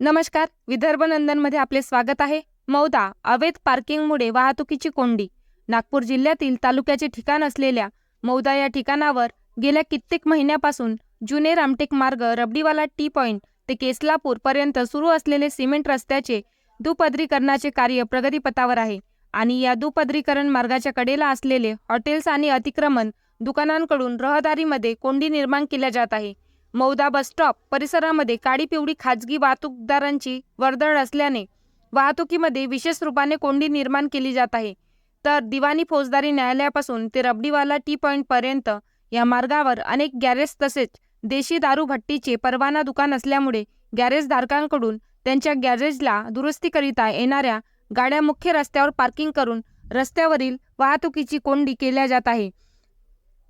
नमस्कार विदर्भ नंदनमध्ये आपले स्वागत आहे. मौदा अवैध पार्किंगमुळे वाहतुकीची कोंडी. नागपूर जिल्ह्यातील तालुक्याचे ठिकाण असलेल्या मौदा या ठिकाणावर गेल्या कित्येक महिन्यापासून जुने रामटेक मार्ग रबडीवाला टी पॉईंट ते केसलापूर पर्यंत सुरू असलेले सिमेंट रस्त्याचे दुपदरीकरणाचे कार्य प्रगतीपथावर आहे आणि या दुपदरीकरण मार्गाच्या कडेला असलेले हॉटेल्स आणि अतिक्रमण दुकानांकडून रहदारीमध्ये कोंडी निर्माण केल्या जात आहे. मौदा बस स्टॉप परिसरामध्ये काळी पिवळी खाजगी वाहतूकदारांची वर्दळ असल्याने वाहतुकीमध्ये विशेष रूपाने कोंडी निर्माण केली जात आहे. तर दिवाणी फौजदारी न्यायालयापासून ते रबडीवाला टी पॉईंटपर्यंत या मार्गावर अनेक गॅरेज तसेच देशी दारू भट्टीचे परवाना दुकान असल्यामुळे गॅरेजधारकांकडून त्यांच्या गॅरेजला दुरुस्तीकरिता येणाऱ्या गाड्या मुख्य रस्त्यावर पार्किंग करून रस्त्यावरील वाहतुकीची कोंडी केल्या जात आहे.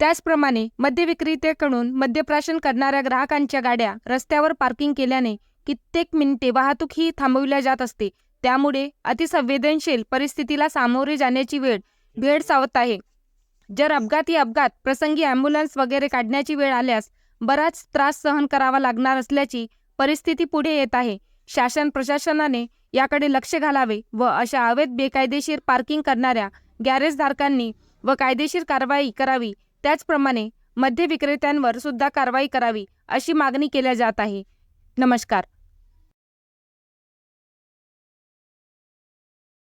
त्याचप्रमाणे मद्य विक्रेत्याकडून मद्यप्राशन करणाऱ्या ग्राहकांच्या गाड्या रस्त्यावर पार्किंग केल्याने कित्येक मिनिटे वाहतूक ही थांबविल्या जात असते. त्यामुळे अतिसंवेदनशील परिस्थितीला सामोरे जाण्याची वेळ भेडसावत आहे. जर अपघाती अपघात प्रसंगी ॲम्ब्युलन्स वगैरे काढण्याची वेळ आल्यास बराच त्रास सहन करावा लागणार असल्याची परिस्थिती पुढे येत आहे. शासन प्रशासनाने याकडे लक्ष घालावे व अशा अवैध बेकायदेशीर पार्किंग करणाऱ्या गॅरेजधारकांनी व कायदेशीर कारवाई करावी त्याचप्रमाणे मद्य विक्रेत्यांवर सुद्धा कारवाई करावी अशी मागणी केल्या जात आहे. नमस्कार.